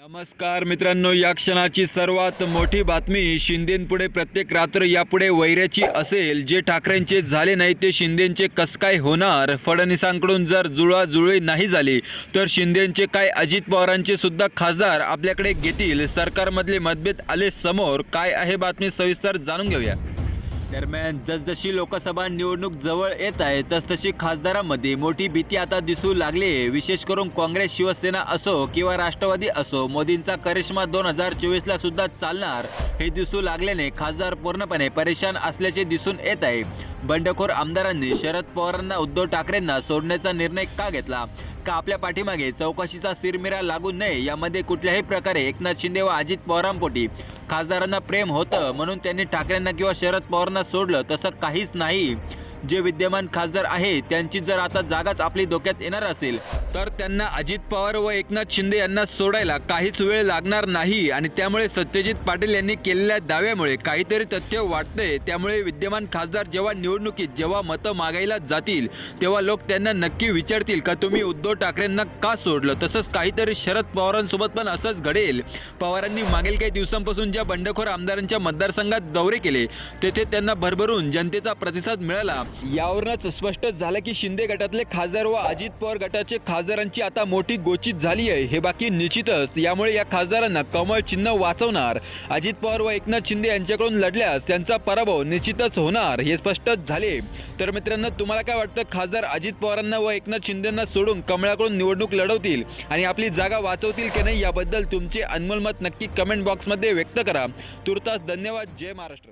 नमस्कार मित्रांनो या क्षणाची सर्वात मोठी बातमी शिंदेपुढे प्रत्येक रात्र यापुढे वैऱ्याची असेल. जे ठाकरेंचे झाले नाही ते शिंदेचे कस काय होणार? फडणवीसांकडून जर जुळाजुळी नाही झाली तर शिंदेचे काय? अजित पवारांचे सुद्धा खासदार आपल्याकडे घेतील. सरकारमधले मतभेद आले समोर. काय आहे बातमी? सविस्तर जाणून घेऊया. दरम्यान जसजशी लोकसभा निवडणूक जवळ येत आहे तसतशी खासदारांमध्ये मोठी भीती आता दिसू लागली आहे. विशेष करून काँग्रेस शिवसेना असो किंवा राष्ट्रवादी असो मोदींचा करिश्मा दोन हजार चोवीसला सुद्धा चालणार हे दिसू लागल्याने खासदार पूर्णपणे परेशान असल्याचे दिसून येत आहे. बंडखोर आमदारांनी शरद पवारांना उद्धव ठाकरेंना सोडण्याचा निर्णय का घेतला? का आपल्या पाठीमागे चौकशीचा सिरमिरा लागू नये? यामध्ये कुठल्याही प्रकारे एकनाथ शिंदे व अजित पवारांपोटी खासदारांना प्रेम होतं म्हणून त्यांनी ठाकरेंना किंवा शरद पवारांना सोडलं तसं काहीच नाही. जे विद्यमान खासदार आहे त्यांची जर आता जागाच आपली डोक्यात येणार असेल तर त्यांना अजित पवार व एकनाथ शिंदे यांना सोडायला काहीच वेळ लागणार नाही आणि त्यामुळे सत्यजित पाटील यांनी केलेल्या दाव्यामुळे काहीतरी तथ्य वाटतंय. त्यामुळे विद्यमान खासदार जेव्हा निवडणुकीत जेव्हा मतं मागायला जातील तेव्हा लोक त्यांना नक्की विचारतील का तुम्ही उद्धव ठाकरेंना का सोडलं? तसंच काहीतरी शरद पवारांसोबत पण असंच घडेल. पवारांनी मागील काही दिवसांपासून ज्या बंडखोर आमदारांच्या मतदारसंघात दौरे केले तेथे त्यांना भरभरून जनतेचा प्रतिसाद मिळाला. यावरूनच स्पष्ट झालं की शिंदे गटातले खासदार व अजित पवार गटाचे खासदारांची आता मोठी गोचित झाली आहे. हे बाकी निश्चितच. यामुळे या खासदारांना कमळ चिन्ह वाचवणार. अजित पवार व एकनाथ शिंदे यांच्याकडून लढल्यास त्यांचा पराभव निश्चितच होणार हे स्पष्टच झाले. तर मित्रांनो तुम्हाला काय वाटतं? खासदार अजित पवारांना व एकनाथ शिंदेंना सोडून कमळाकडून निवडणूक लढवतील आणि आपली जागा वाचवतील की नाही याबद्दल तुमचे अनमोल मत नक्की कमेंट बॉक्समध्ये व्यक्त करा. तुर्तास धन्यवाद. जय महाराष्ट्र.